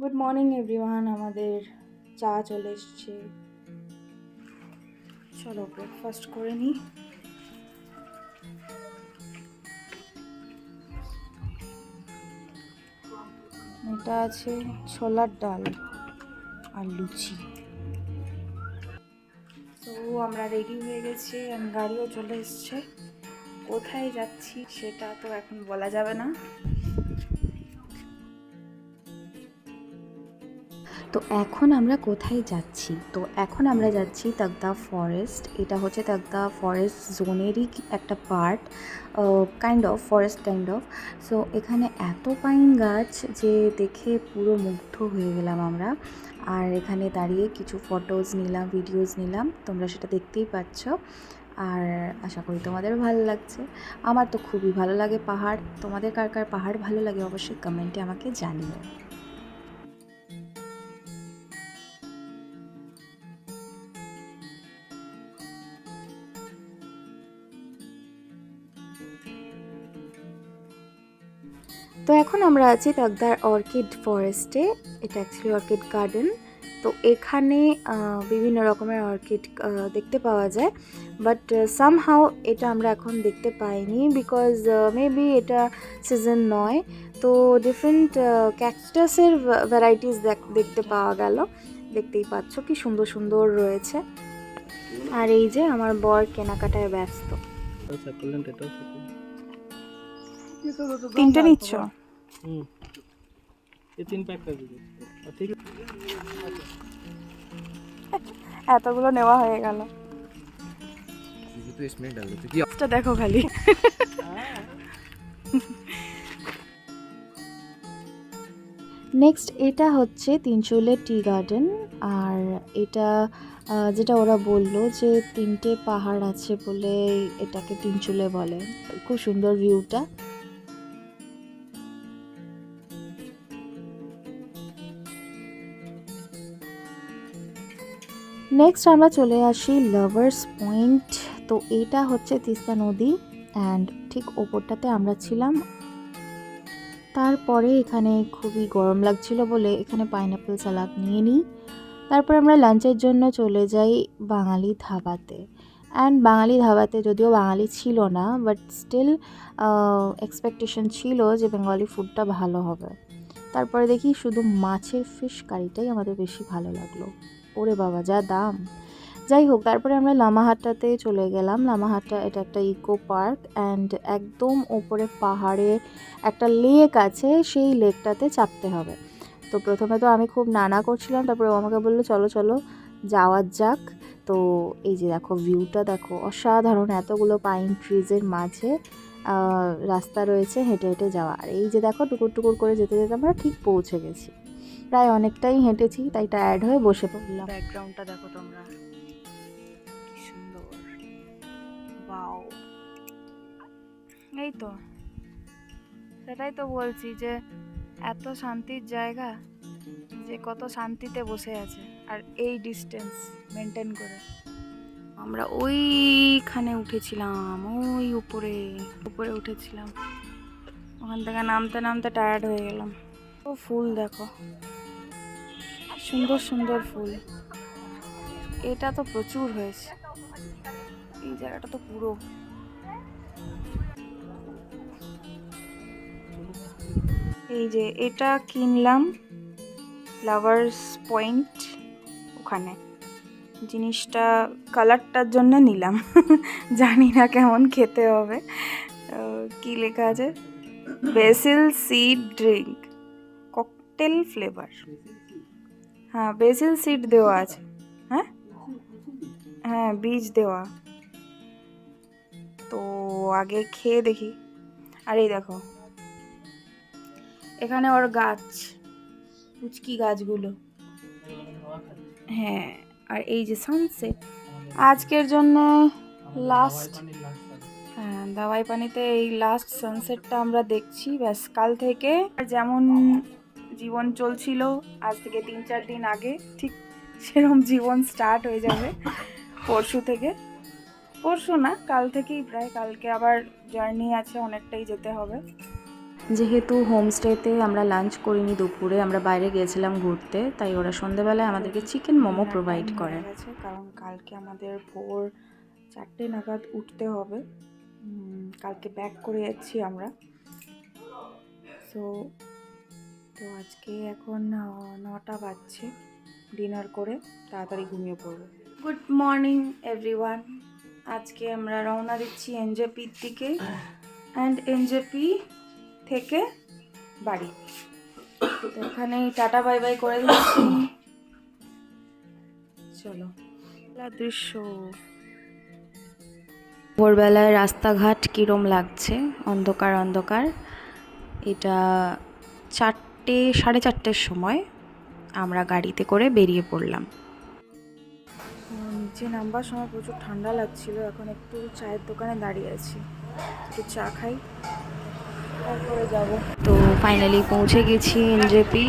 Good morning everyone আমাদের চা চলে এসছে। চলো ব্রেকফাস্ট করে নিই এটা আছে ছোলার ডাল আর লুচি। তো আমরা রেডি হয়ে গেছি গাড়িও চলে এসছে। কোথায় যাচ্ছি সেটা তো এখন বলা যাবে না। তো এখন আমরা কোথায় যাচ্ছি? তো এখন আমরা যাচ্ছি তাগদা ফরেস্ট এটা হচ্ছে তাগদা ফরেস্ট জোনেরই একটা part kind of forest kind of so এখানে এত পাইন গাছ যে দেখে পুরো মুগ্ধ হয়ে গেলাম আমরা। আর এখানে দাঁড়িয়ে কিছু ফটোজ নিলাম ভিডিওস নিলাম, তোমরা সেটা দেখতেই পাচ্ছ। আর আশা করি তোমাদের ভালো লাগছে। আমার তো খুবই ভালো লাগে পাহাড়। তোমাদের কার কার পাহাড় ভালো লাগে অবশ্যই কমেন্টে আমাকে জানিও। তো এখন আমরা আছি তাকদার অর্কিড ফরেস্টে। এটা অ্যাকচুয়ালি অর্কিড গার্ডেন। তো এখানে বিভিন্ন রকমের অর্কিড দেখতে পাওয়া যায়। বাট সামহাও এটা আমরা এখন দেখতে পাইনি বিকজ মেবি এটা সিজন নয়। তো ডিফারেন্ট ক্যাকটাসের ভ্যারাইটিস দেখতে পাওয়া গেল। দেখতেই পাচ্ছ কি সুন্দর সুন্দর রয়েছে। আর এই যে আমার বর কেনাকাটায় ব্যস্ত। তিনটা নিচ্ছ? এতগুলো নেওয়া হয়ে গেল। দেখো খালি। নেক্সট এটা হচ্ছে তিনচুলের টি গার্ডেন আর এটা যেটা ওরা বলল যে তিনটে পাহাড় আছে বলে এটাকে তিনচুলে বলে। খুব সুন্দর ভিউটা নেক্সট আমরা চলে আসি লাভার্স পয়েন্ট তো এটা হচ্ছে তিস্তা নদী অ্যান্ড ঠিক ওপরটাতে আমরা ছিলাম। তারপরে এখানে খুবই গরম লাগছিল বলে এখানে পাইনাপেল সালাদ নিয়ে নিই। তারপর আমরা লাঞ্চের জন্য চলে যাই বাঙালি ধাবাতে। অ্যান্ড বাঙালি ধাবাতে যদিও বাঙালি ছিল না বাট স্টিল এক্সপেকটেশন ছিল যে বেঙ্গলি ফুডটা ভালো হবে। তারপরে দেখি শুধু মাছের ফিশ কারিটাই আমাদের বেশি ভালো লাগল। ওরে বাবা, যা দাম। যাই হোক, তারপরে আমরা লামাহাট্টাতে চলে গেলাম। লামাহাট্টা এটা একটা ইকো পার্ক অ্যান্ড একদম ওপরে পাহাড়ে একটা লেক আছে, সেই লেকটাতে চাপতে হবে। তো প্রথমে তো আমি খুব নানা করছিলাম, তারপরে ও আমাকে বলল, চলো চলো যাওয়ার যাক। তো এই যে দেখো ভিউটা দেখো, অসাধারণ, এতগুলো পাইন ট্রিজের মাঝে রাস্তা রয়েছে হেঁটে হেঁটে যাওয়া। আর এই যে দেখো, টুকুর টুকুর করে যেতে যেতে আমরা ঠিক পৌঁছে গেছি। প্রায় অনেকটাই হেঁটেছি, তাই টায়ার্ড হয়ে বসে পড়লাম। ব্যাকগ্রাউন্ডটা দেখো তোমরা। কি সুন্দর। বাও এই তো। সেটাই তো বলছি যে, এত শান্তির জায়গা যে কত শান্তিতে বসে আছে, আর এই ডিস্টেন্স মেনটেন করে। আমরা ওইখানে উঠেছিলাম, ওই উপরে উপরে উঠেছিলাম। ওখান থেকে নামতে নামতে টায়ার্ড হয়ে গেলাম। ও ফুল দেখো। সুন্দর সুন্দর ফুল। এটা তো প্রচুর হয়েছে। এই জায়গাটা তো পুরো। এই যে এটা কিনলাম লাভার্স পয়েন্ট ওখানে। জিনিসটা কালারটার জন্য নিলাম। জানি না কেমন খেতে হবে। কি লেখা আছে? Basil seed drink cocktail flavour হ্যাঁ বেসিল সিড দেওয়া আছে। হ্যাঁ? হ্যাঁ বীজ দেওয়া। তো আগে খেয়ে দেখি। আর এই দেখো। এখানে ওর গাছ, পুচকি গাছগুলো। হ্যাঁ আর এই যে সানসেট আজকের জন্য লাস্ট হ্যাঁ দাওয়াই পানিতে এই লাস্ট সানসেটটা আমরা দেখছি। ব্যাস, কাল থেকে। যেমন জীবন চলছিল আজ থেকে তিন চার দিন আগে ঠিক সেরকম জীবন স্টার্ট হয়ে যাবে পরশু থেকে। পরশু না কাল থেকেই প্রায় কালকে আবার জার্নি আছে অনেকটাই যেতে হবে। যেহেতু হোমস্টেতে আমরা লাঞ্চ করিনি দুপুরে আমরা বাইরে গিয়েছিলাম ঘুরতে তাই ওরা সন্ধেবেলায় আমাদেরকে চিকেন মোমো প্রোভাইড করে। গেছে কারণ কালকে আমাদের ভোর চারটে নাগাদ উঠতে হবে। কালকে ব্যাক করে যাচ্ছি আমরা। সো তো আজকে এখন নটা বাজছে। ডিনার করে তাড়াতাড়ি ঘুমিয়ে পড়ব। গুড মর্নিং এভরিওয়ান আজকে আমরা রওনা দিচ্ছি এনজেপির দিকে অ্যান্ড এনজেপি থেকে বাড়ি। তো এখানেই টাটা, বাই বাই করে দিচ্ছি। চলো। দৃশ্য। ভোরবেলায় রাস্তাঘাট কীরম লাগছে? অন্ধকার অন্ধকার। এটা চারটে সাড়ে চারটের সময় আমরা গাড়িতে করে বেরিয়ে পড়লাম। নিচে নামবার সময় প্রচুর ঠান্ডা লাগছিল এখন একটু চায়ের দোকানে দাঁড়িয়ে আছি। একটু চা খাই তারপরে যাব। তো ফাইনালি পৌঁছে গেছি এনজেপি